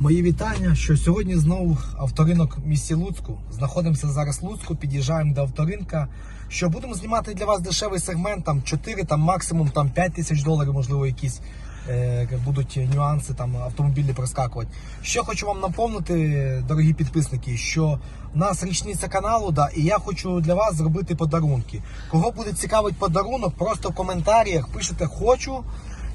Мої вітання, що сьогодні знову авторинок в місті Луцьку. Знаходимося зараз в Луцьку, під'їжджаємо до авторинка. Що будемо знімати для вас дешевий сегмент, там 4, там максимум там 5 тисяч доларів, можливо, якісь е, будуть нюанси, там автомобілі проскакувати. Що хочу вам напомнити, дорогі підписники, що у нас річниця каналу, да, і я хочу для вас зробити подарунки. Кого буде цікавить подарунок, просто в коментарях пишете хочу.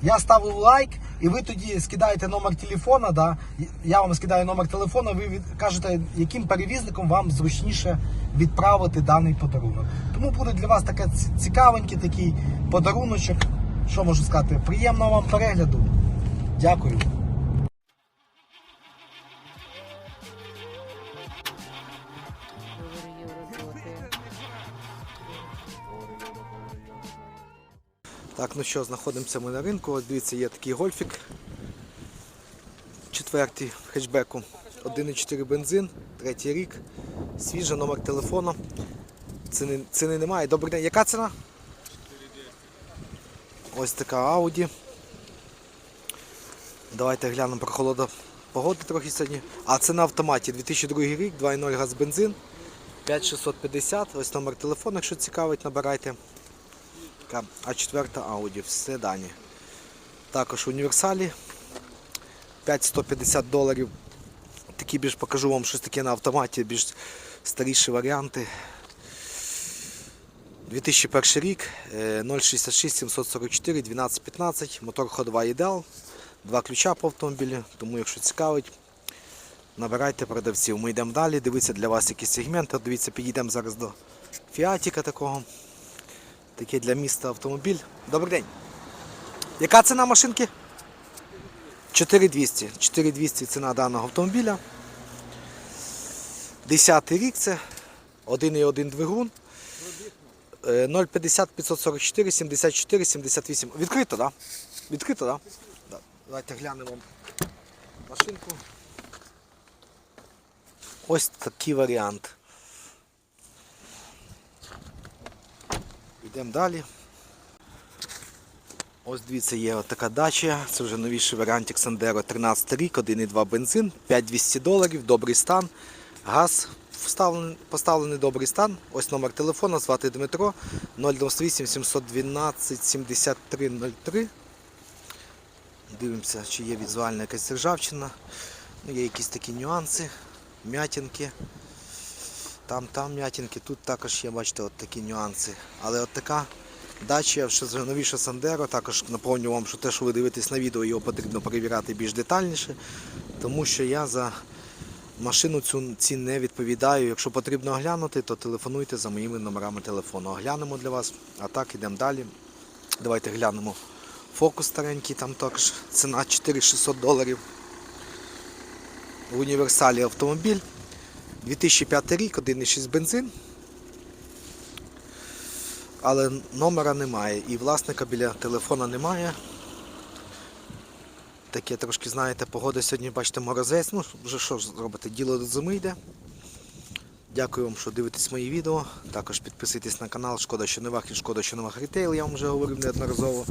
Я ставлю лайк, і ви тоді скидаєте номер телефона. Да? Я вам скидаю номер телефона, ви від- кажете, яким перевізником вам зручніше відправити даний подарунок. Тому буде для вас таке цікавенький такий подаруночок. Що можу сказати? Приємного вам перегляду. Дякую. Так, ну що, знаходимося ми на ринку. Ось дивіться, є такий гольфік. Четвертий в хетчбеку. 1,4 бензин, третій рік. Свіжа, номер телефону. Ціни, ціни немає. Добрий день. Яка ціна? Ось така Audi. Давайте глянемо про холода погоди трохи сьогодні. А це на автоматі 2002 рік, 2.0 газ бензин. 5650. Ось номер телефону, якщо цікавить, набирайте. Така А4 Audi в седані. Також універсалі 5150 доларів. Такі більш покажу вам щось таке на автоматі, більш старіші варіанти. 2001 рік, е, 066 744 1215, мотор ходова ідеал, два ключа по автомобілі, тому якщо цікавить, набирайте продавців. Ми йдемо далі, дивіться для вас якісь сегменти. Дивіться, підійдемо зараз до фіатіка такого. Такий для міста автомобіль. Добрий день. Яка ціна машинки? 4200. 4200 ціна даного автомобіля. 10 рік це 1,1 двигун. Е, 050 544 74 78. Відкрито, так? Да? Відкрито, так? Да. Давайте глянемо машинку. Ось такий варіант. Йдемо далі. Ось дивіться, є така дача. Це вже новіший варіантик Sandero 13 рік, 1,2 бензин, 5200 доларів, добрий стан. Газ вставлений, поставлений добрий стан. Ось номер телефона, звати Дмитро 098 712 7303. Дивимося, чи є візуальна якась ржавчина. Ну, є якісь такі нюанси, м'ятінки. Там, там м'ятінки, тут також є, бачите, от такі нюанси. Але от така дача, що з новіше Сандеро, також наповню вам, що те, що ви дивитесь на відео, його потрібно перевіряти більш детальніше, тому що я за машину цю ці не відповідаю. Якщо потрібно оглянути, то телефонуйте за моїми номерами телефону. Оглянемо для вас, а так ідемо далі. Давайте глянемо. Фокус старенький, там також ціна 4600 доларів. В універсалі автомобіль. 2005 рік, 1,6 бензин. Але номера немає і власника біля телефона немає. Таке трошки, знаєте, погода сьогодні, бачите, морозець. Ну, вже що ж зробити, діло до зими йде. Дякую вам, що дивитесь мої відео. Також підписуйтесь на канал, шкода, що не вах і шкода, що не рітейл, я вам вже говорив неодноразово.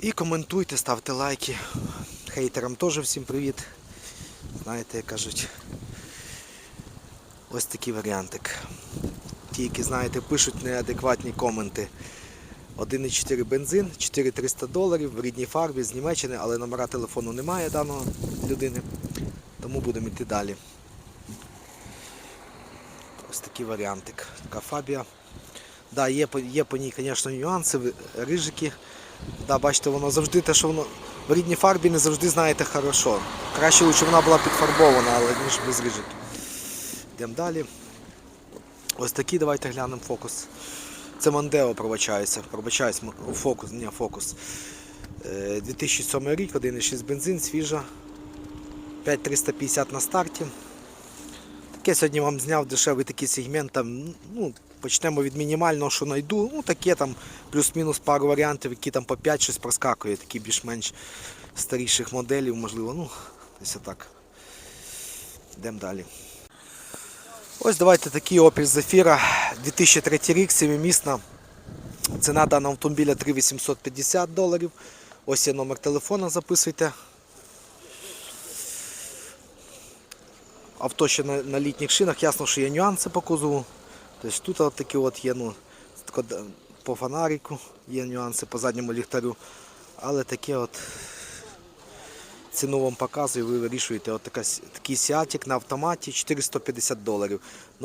І коментуйте, ставте лайки. Хейтерам теж всім привіт. Знаєте, як кажуть, ось такий варіантик. Ті, які, знаєте, пишуть неадекватні коменти. 1,4 бензин, 4300 доларів в рідній фарбі з Німеччини, але номера телефону немає даного людини. Тому будемо йти далі. Ось такий варіантик. Така фабія. Да, є, є по ній, звісно, нюанси, рижики. Да, бачите, воно завжди те, що воно в рідній фарбі не завжди знаєте хорошо. Краще лучше вона була підфарбована, але ніж без рижиків. Йдемо далі. Ось такий давайте глянемо фокус. Це Мондео пробачаюся. Пробачаюсь, фокус, ні, фокус. Е, 2007 рік, 1,6 бензин, свіжа. 5350 на старті. Таке сьогодні вам зняв дешевий такий сегмент. Там, ну, почнемо від мінімального, що знайду. Ну, таке там плюс-мінус пару варіантів, які там по 5 щось проскакує, такі більш-менш старіших моделів, можливо. Ну, десь отак. Йдемо далі. Ось давайте такий Opel Zafira 2003 рік, 7-місна. Ціна даного автомобіля 3850 доларів. Ось є номер телефона, записуйте. авто ще на, на літніх шинах, ясно, що є нюанси по кузову. Тобто тут от такі от є, ну, по фонарику є нюанси по задньому ліхтарю. Але таке от ціну вам показую, ви вирішуєте. От такий сіатік на автоматі 450 доларів.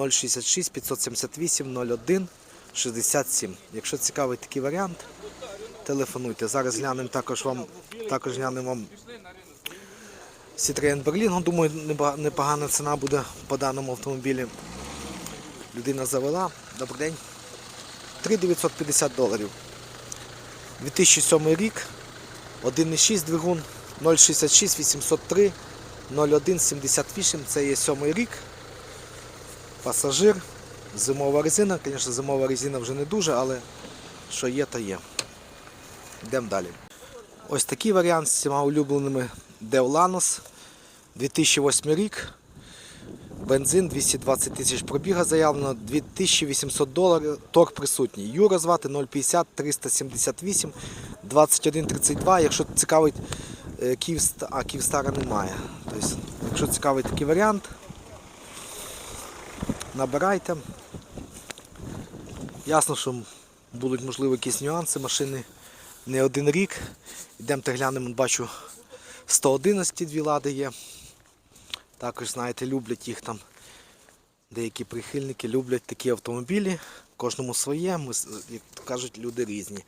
066 578 01 67. Якщо цікавий такий варіант, телефонуйте. Зараз глянемо також вам, також глянемо вам Citroen Berlingo. Думаю, неба- непогана ціна буде по даному автомобілі. Людина завела. Добрий день. 3950 доларів. 2007 рік. 1,6 двигун, 066 803 01 78. Це є сьомий рік. Пасажир. Зимова резина. Звісно, зимова резина вже не дуже, але що є, то є. Йдемо далі. Ось такий варіант з цими улюбленими Деоланос. 2008 рік. Бензин 220 тисяч пробіга заявлено, 2800 доларів, торг присутній. Юра звати 050 378 2132. Якщо цікавить е, а Київстара немає. Тобто, якщо цікавий такий варіант, набирайте. Ясно, що будуть можливо якісь нюанси машини не один рік. Йдемо глянемо, бачу 111 дві лади є. Також, знаєте, люблять їх там. Деякі прихильники люблять такі автомобілі. Кожному своє, як кажуть, люди різні.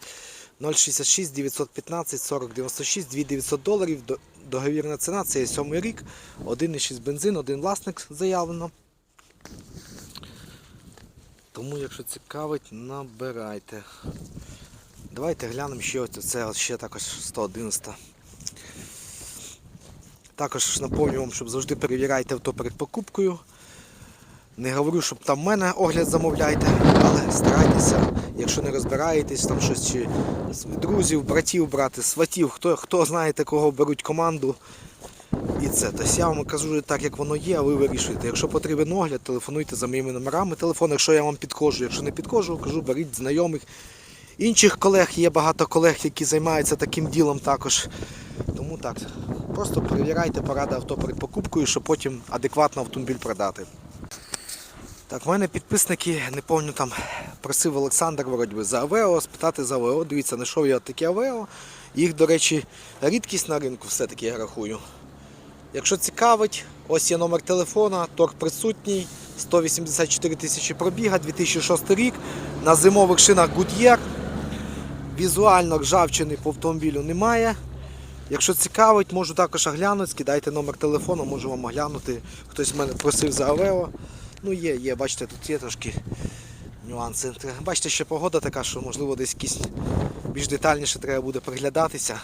066 915 40 96 2900 доларів. Договірна ціна, це є сьомий рік. 1,6 бензин, один власник заявлено. Тому, якщо цікавить, набирайте. Давайте глянемо ще ось це ще також 111. Також напомню вам, щоб завжди перевіряйте авто перед покупкою. Не говорю, щоб там в мене огляд замовляйте, але старайтеся, якщо не розбираєтесь, там щось чи друзів, братів брати, сватів, хто, хто знаєте, кого беруть команду. І це. Тобто я вам кажу так, як воно є, а ви вирішуєте. Якщо потрібен огляд, телефонуйте за моїми номерами телефону. Якщо я вам підходжу, якщо не підходжу, кажу, беріть знайомих. Інших колег є багато колег, які займаються таким ділом також. Тому так, просто перевіряйте поради авто перед покупкою, щоб потім адекватно автомобіль продати. Так, в мене підписники, не пам'ятаю, там просив Олександр вроді би, за Авео, спитати за Авео. Дивіться, знайшов я такі Авео. Їх, до речі, рідкість на ринку все-таки я рахую. Якщо цікавить, ось є номер телефона, торг присутній, 184 тисячі пробіга, 2006 рік. На зимових шинах Goodyear. Візуально ржавчини по автомобілю немає. Якщо цікавить, можу також оглянути, скидайте номер телефону, можу вам оглянути. Хтось мене просив за Авео. Ну є, є, бачите, тут є трошки нюанси. Бачите, ще погода така, що можливо десь якісь більш детальніше треба буде приглядатися.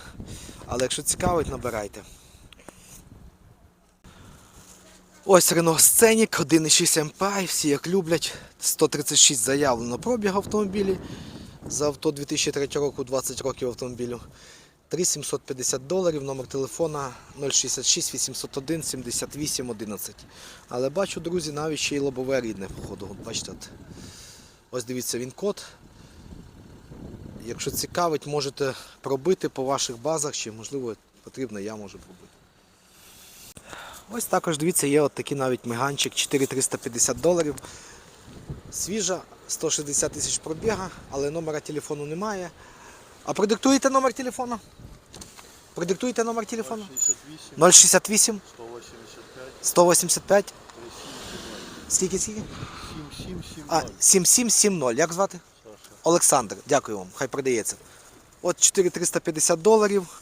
Але якщо цікавить, набирайте. Ось Renault Scenic 1.6 MPI, всі як люблять. 136 заявлено пробіг автомобілі. За авто 2003 року 20 років автомобілю. 3750 доларів, номер телефона 066 801 78 11. Але бачу, друзі, навіть ще й лобове рідне, походу. Бачите. Ось дивіться він код. Якщо цікавить, можете пробити по ваших базах, чи можливо потрібно, я можу пробити. Ось також дивіться, є от такий навіть меганчик 4350 доларів. Свіжа, 160 тисяч пробіга, але номера телефону немає. А продиктуєте номер телефону? Продиктуєте номер телефону? 68, 068 185, 185. Скільки скільки? 7770. А, 7770. Як звати? Олександр. Дякую вам, хай продається. От 4350 доларів.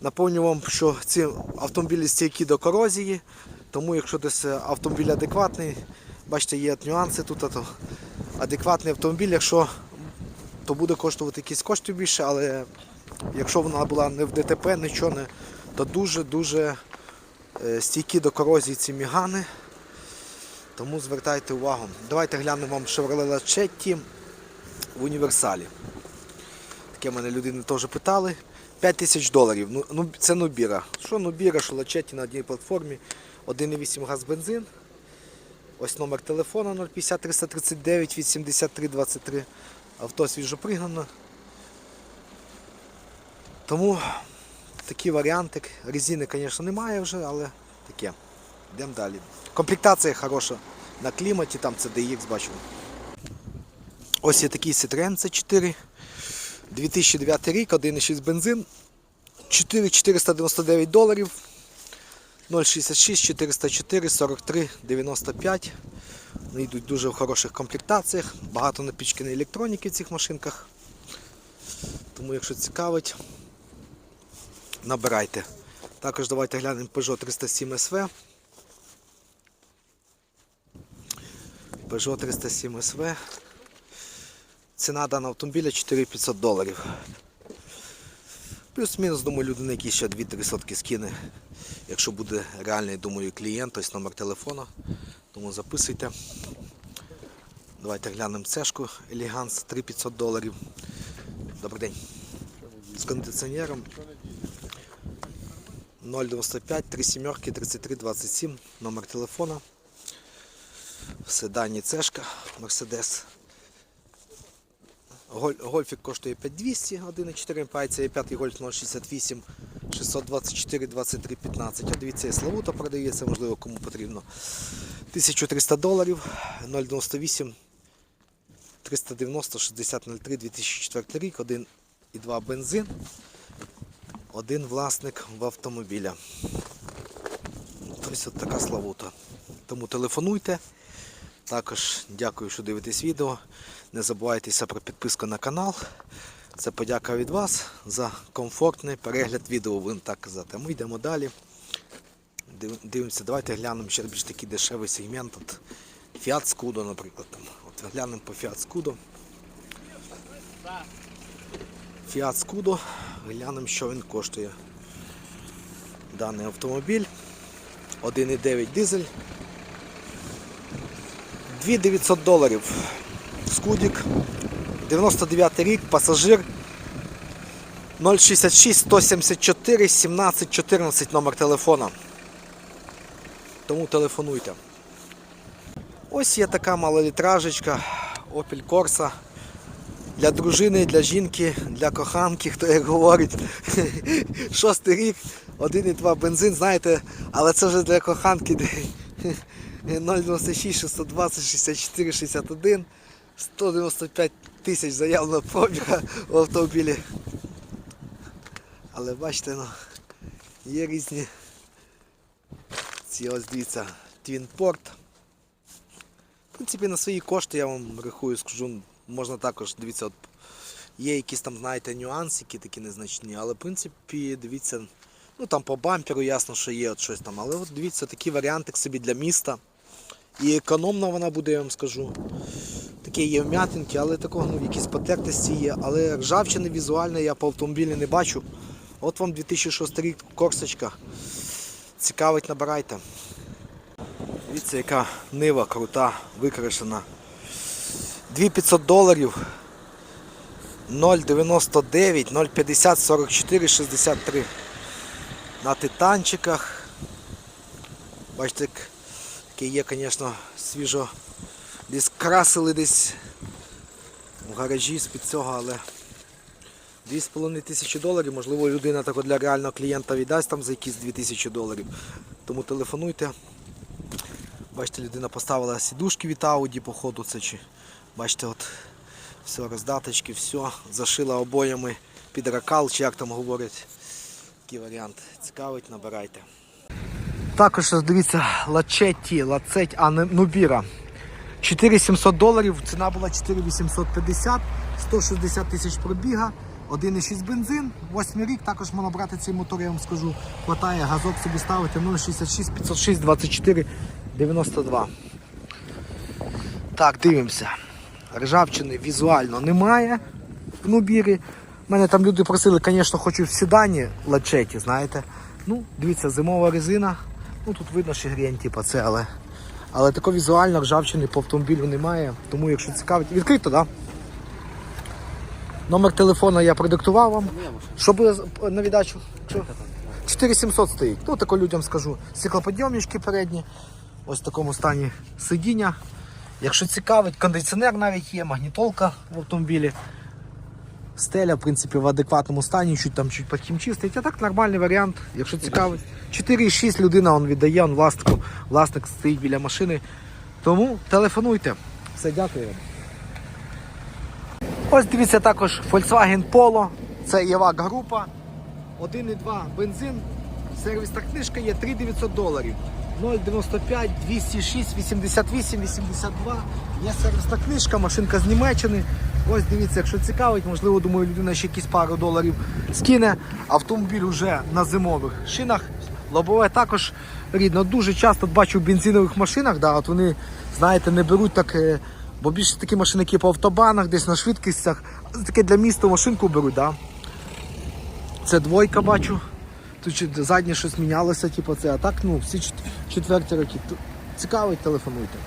Напомню вам, що ці автомобілі стійкі до корозії, тому якщо десь автомобіль адекватний, бачите, є нюанси тут, то адекватний автомобіль, якщо то буде коштувати якісь кошти більше, але якщо вона була не в ДТП, нічого не, то дуже-дуже е, стійкі до корозії ці мігани. Тому звертайте увагу. Давайте глянемо вам Chevrolet Lachetti в універсалі. Таке мене людини теж питали. 5 тисяч доларів. Ну, ну, це Нубіра. Що Нубіра, що Лачеті на одній платформі. 1,8 газ бензин. Ось номер телефона 050 339 83 23. Авто свіжопригнано. Тому такий варіантик. Резини, звісно, немає вже, але таке. Йдемо далі. Комплектація хороша. На кліматі, там це DX бачу. Ось є такий Citroen C4. 2009 рік, 1,6 бензин. 4499 доларів. 066 404 43 95. Вони йдуть дуже в хороших комплектаціях. Багато напічканої електроніки в цих машинках. Тому, якщо цікавить, набирайте. Також давайте глянемо Peugeot 307 SV. Peugeot 307 SV. Ціна даного автомобіля 4500 доларів. Плюс-мінус, думаю, людина, який ще 2-3 сотки скине. Якщо буде реальний, думаю, клієнт, ось номер телефону. Тому записуйте. Давайте глянемо цешку Elegance 3500 доларів. Добрий день. З кондиціонером 095 3 сімерки 33 27 номер телефона. В седані цешка Mercedes. Гольфік коштує 5200, 1,4 МПА, це є 5 гольф 068 624 23 15. А дивіться, і Славута продається, можливо, кому потрібно. 1300 доларів, 098 390 6003 2004 рік, 1,2 бензин, один власник в автомобіля. Тобто от така Славута. Тому телефонуйте. Також дякую, що дивитесь відео. Не забувайтеся про підписку на канал. Це подяка від вас за комфортний перегляд відео, будемо так казати. Ми йдемо далі. Дивимося, давайте глянемо ще більш такий дешевий сегмент. От Fiat Scudo, наприклад. Там. От глянемо по Fiat Scudo. Fiat Scudo. Глянемо, що він коштує. Даний автомобіль. 1,9 дизель. 2900 доларів. Скудік. 99 рік, пасажир. 066 174 17 14 номер телефона. Тому телефонуйте. Ось є така малолітражечка Opel Corsa. Для дружини, для жінки, для коханки, хто як говорить. Шостий рік, 1,2 бензин, знаєте, але це вже для коханки. Де 096 620 64 61 195 тисяч заявлено пробіга в автомобілі. Але бачите, ну, є різні ці ось дивіться, Твінпорт. В принципі, на свої кошти я вам рахую, скажу, можна також, дивіться, от, є якісь там, знаєте, нюансики такі незначні, але в принципі, дивіться, ну там по бамперу ясно, що є от щось там, але от дивіться, такий варіантик собі для міста. І економна вона буде, я вам скажу. Такі є вм'ятинки, але такого ну, якісь потертості є. Але ржавчини візуальної я по автомобілі не бачу. От вам 2006 рік корсочка. Цікавить, набирайте. Дивіться, яка нива крута, викрашена. 2500 доларів. 0,99, 0,50, 44, 63. На титанчиках. Бачите, таке є, звісно, свіжо. Десь красили десь в гаражі з-під цього, але 2,5 тисячі доларів, можливо, людина так для реального клієнта віддасть там за якісь 2 тисячі доларів. Тому телефонуйте. Бачите, людина поставила сідушки від Audi, походу це чи. Бачите, от все, роздаточки, все, зашила обоями під ракал, чи як там говорять. Такий варіант. Цікавить, набирайте. Також дивіться, лачетті, лацеть, а не нубіра. 4700 доларів, ціна була 4850, 160 тисяч пробіга, 1,6 бензин, 8 рік, також можна брати цей мотор, я вам скажу, хватає, газок собі ставити 066 506 24 92. Так, дивимося. Ржавчини візуально немає в Нубірі. Мене там люди просили, звісно, хочу в седані лачеті, знаєте. Ну, дивіться, зимова резина. Ну тут видно, що грінь, типу, це, але. Але такого візуально ржавчини по автомобілю немає. Тому якщо цікавить. Відкрито, так? Да? Номер телефону я продиктував вам. Щоб на віддачу. 4700 стоїть. Ну, тако людям скажу. Стеклоподйомнички передні. Ось в такому стані сидіння. Якщо цікавить, кондиціонер навіть є, магнітолка в автомобілі. Стеля, в принципі, в адекватному стані, чуть там чуть підхімчистить. А так нормальний варіант, якщо цікавий. 4,6 людина он віддає, он власнику, власник стоїть біля машини. Тому телефонуйте. Все, дякую вам. Ось дивіться також Volkswagen Polo. Це Євак група. 1,2 бензин. Сервісна книжка є 3900 доларів. 0,95, 206, 88, 82. Є сервісна книжка, машинка з Німеччини. Ось дивіться, якщо цікавить, можливо, думаю, людина ще якісь пару доларів скине. Автомобіль вже на зимових шинах. Лобове також рідно. Дуже часто бачу в бензинових машинах, да, от вони, знаєте, не беруть так. е, Бо більше такі машини, які по автобанах, десь на швидкістях. Таке для міста машинку беруть, да. Це двойка бачу. Тут заднє щось мінялося, типу це, а так, ну, всі четверті роки. Цікавить, телефонуйте.